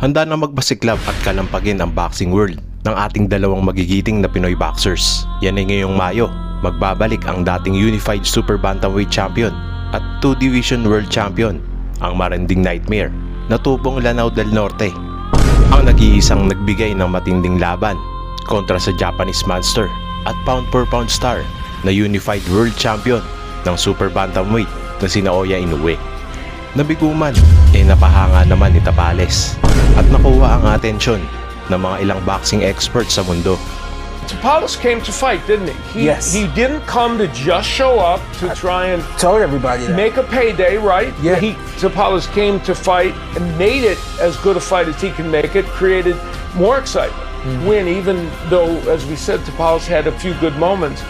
handa na magbasiklab at kalampagin ang boxing world ng ating dalawang magigiting na Pinoy boxers. Yan ay ngayong Mayo, magbabalik ang dating Unified Super Bantamweight Champion at 2 Division World Champion, ang Maranding Nightmare, na tubong Lanao del Norte. Ang nag-iisang nagbigay ng matinding laban kontra sa Japanese Monster at pound per pound star na Unified World Champion ng Super Bantamweight na si Naoya Inoue. Nabiguman, eh napahanga naman ni Tapales at nakuha ang atensyon ng mga ilang boxing experts sa mundo. Tapales came to fight, didn't he? he Yes. He didn't come to just show up to try and Told everybody that. make a payday, right? Yeah. He Tapales came to fight and made it as good a fight as he can make it, created more excitement. Win, even though, as we said, Tapales had a few good moments.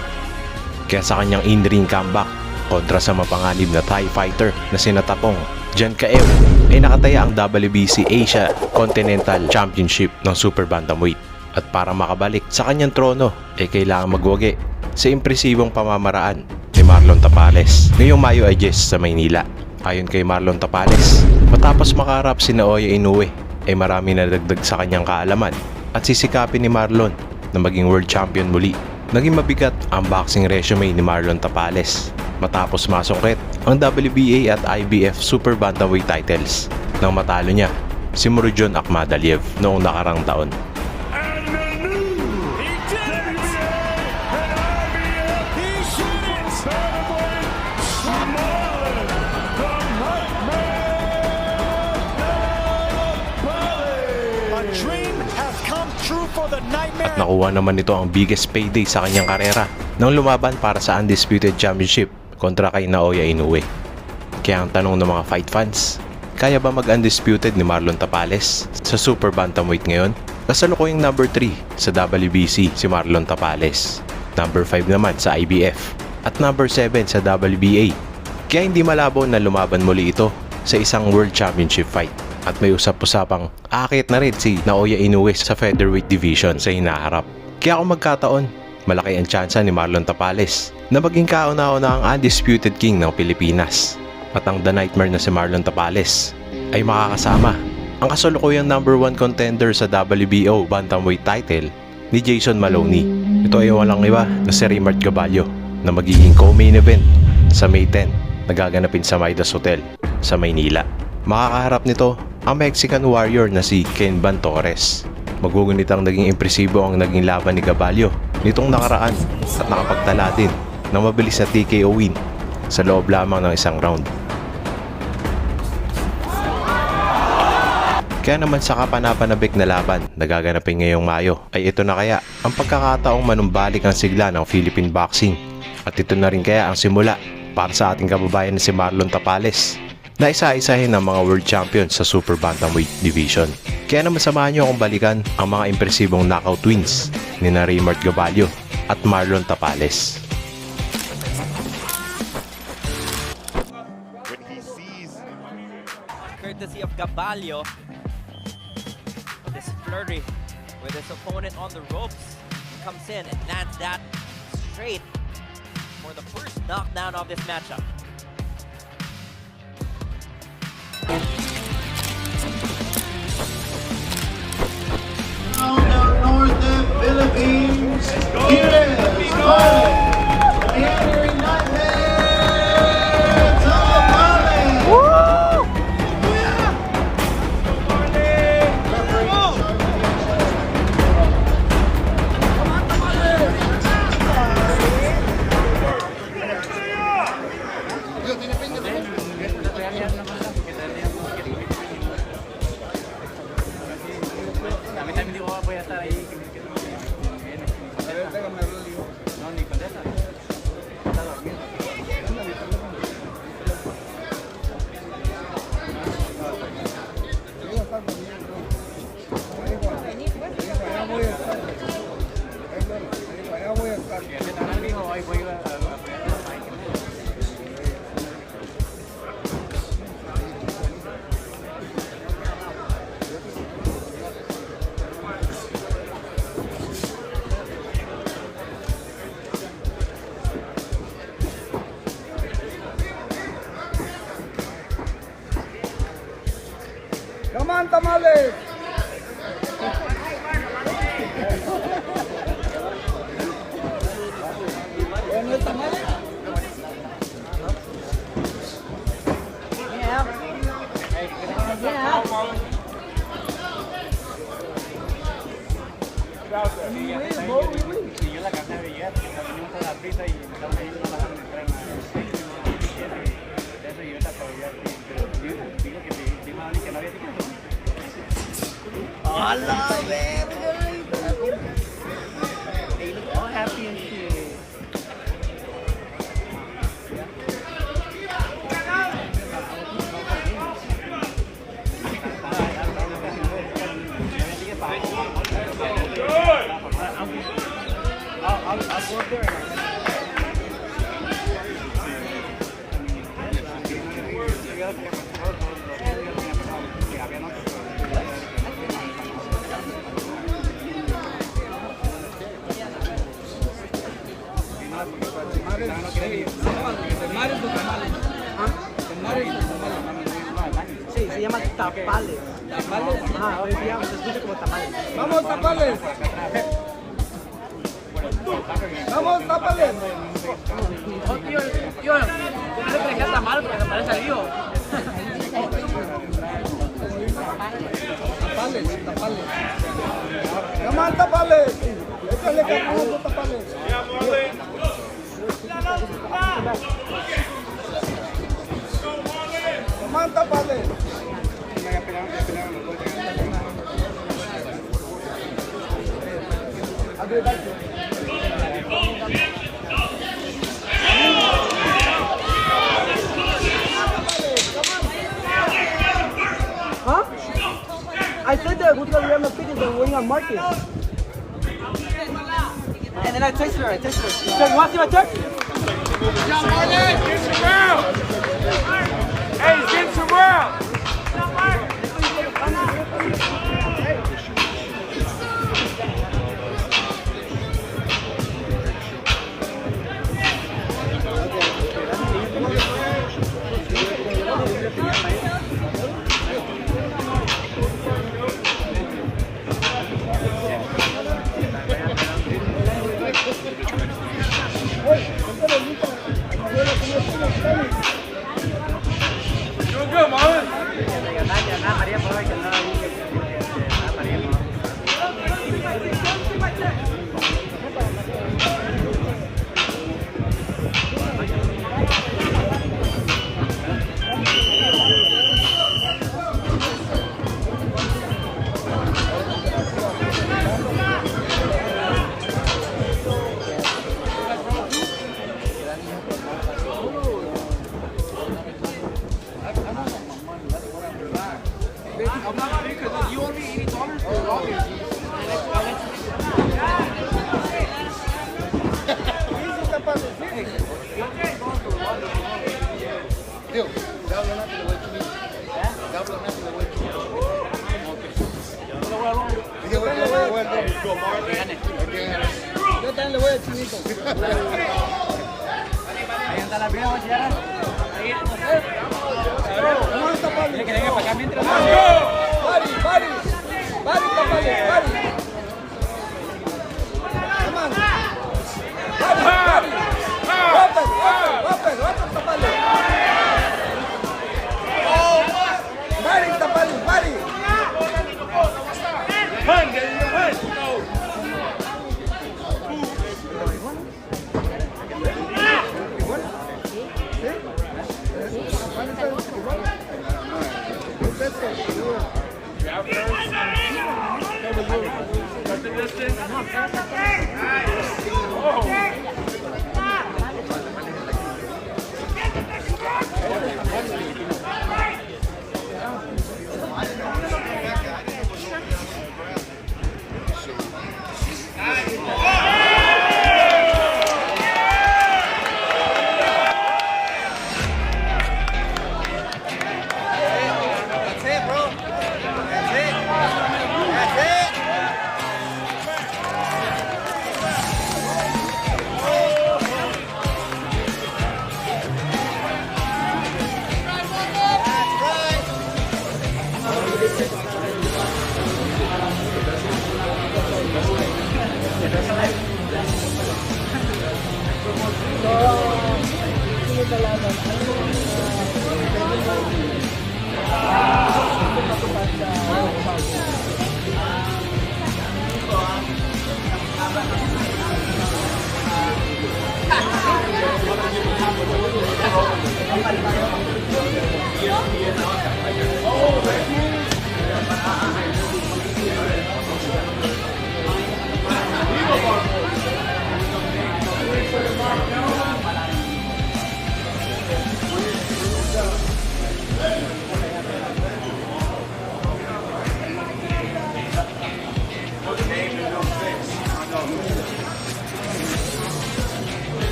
Kaya sa kanyang in-ring comeback kontra sa mapanganib na Thai fighter na sinatapong Jan Kaew ay nakataya ang WBC Asia Continental Championship ng Super Bantamweight. At para makabalik sa kanyang trono ay kailangan magwagi sa impresibong pamamaraan ni Marlon Tapales ngayong Mayo ay sa Maynila. Ayon kay Marlon Tapales, matapos makaharap si Naoya Inoue ay marami na dagdag sa kanyang kaalaman at sisikapin ni Marlon na maging world champion muli. Naging mabigat ang boxing resume ni Marlon Tapales matapos masungkit ang WBA at IBF Super Bantamweight titles nang matalo niya si Murodjon Akhmadaliev noong nakarang taon. And the new he did it! And IBF, he should it! Celebrate Marlon, the Nightmare A dream has come true for the Nightmare. Nakuha naman nito ang biggest payday sa kanyang karera nang lumaban para sa Undisputed Championship kontra kay Naoya Inoue. Kaya ang tanong ng mga fight fans, kaya ba mag-undisputed ni Marlon Tapales sa Super Bantamweight ngayon? Kasalukuyang number 3 sa WBC si Marlon Tapales, number 5 naman sa IBF, at number 7 sa WBA. Kaya hindi malabo na lumaban muli ito sa isang World Championship fight. At may usap-usapang akit na rin si Naoya Inoue sa featherweight division sa hinaharap. Kaya kung magkataon, malaki ang tsansa ni Marlon Tapales na maging kauna-una ang undisputed king ng Pilipinas. At ang The Nightmare na si Marlon Tapales ay makakasama ang kasalukuyang number 1 contender sa WBO Bantamweight title ni Jason Maloney. Ito ay walang iba na si Raymart Gaballo na magiging co-main event sa May 10 na gaganapin sa Midas Hotel sa Maynila. Makakaharap nito ang Mexican warrior na si Ken Van Torres. Magugunit ang naging impresibo ang naging laban ni Gaballo nitong nakaraan at nakapagtala din ng mabilis na TKO win sa loob lamang ng isang round. Kaya naman sa kapanapanabik na laban na gaganapin ngayong Mayo ay ito na kaya ang pagkakataong manumbalik ang sigla ng Philippine boxing. At ito na rin kaya ang simula para sa ating kababayan na si Marlon Tapales na isa-isahin ng mga world champion sa Super Bantamweight Division. Kaya naman samahan nyo akong balikan ang mga impresibong knockout wins ni na Raymart Gaballo at Marlon Tapales. Gabalio. This flurry with his opponent on the ropes comes in and lands that straight for the first knockdown of this matchup. The northern Philippines, here is animales. ¿No está mal? Yeah. Yeah. Sí, sí. I love it. Tapales. ¿Tapales? Ah, hoy llama, se escucha como tamales. ¡Vamos, tapales! ¡Vamos, tapales! Oh, tío, tío, no le traje tamal porque se parece al hijo. Tapales, tapales. ¡Llaman tapales! Échale capuzo, tapales. I said that who's gonna wear my pictures and waiting on market. And then I texted her, I texted her. She said, you want to see my text? John Marlin, get some round. Hey, get some round. Yo también le voy al chinito. Ahí anda la vieja, bachillera. ¿Cómo está Pablo? ¿Le que para acá mientras? ¡Pari, pari! ¡Pari, papá, pari! Oh! nyo kalaban, ano yung uh, pwede mo matupad sa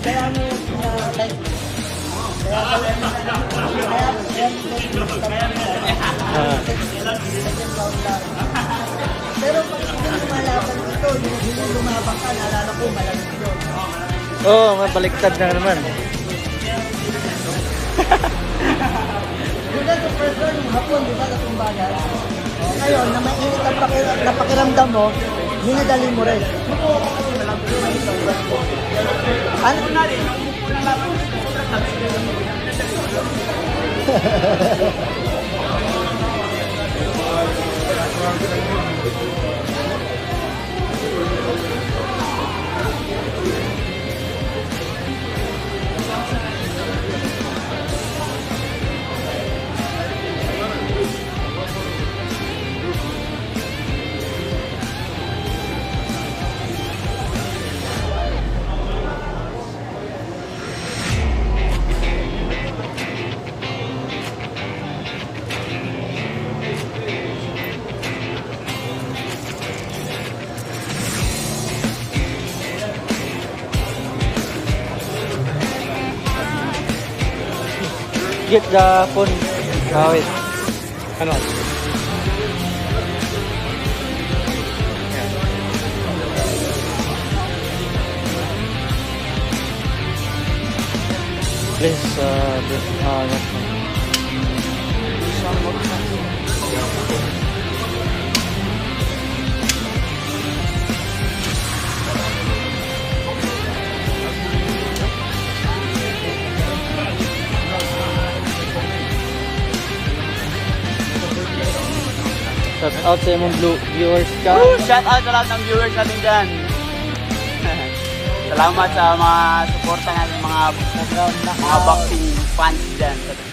Kaya ano, uh, like, kaya kaya kaya kaya. Pero pag yung lumalaban yung hindi lumabang ka, naalala ko. Oo, oh, mabaliktad na naman. Di ba sa first yung hapon, di ba, natumbagan? Ngayon, na mainit ang pakiramdam mo, dinadali mo rin. Ano na rin? Get the phone. Ah, wait. Ano? Please, uh, this, uh, that one. Shout out sa blue viewers ka. Shout out sa lahat ng viewers natin dyan. Salamat sa mga suporta natin, mga, mga boxing fans dyan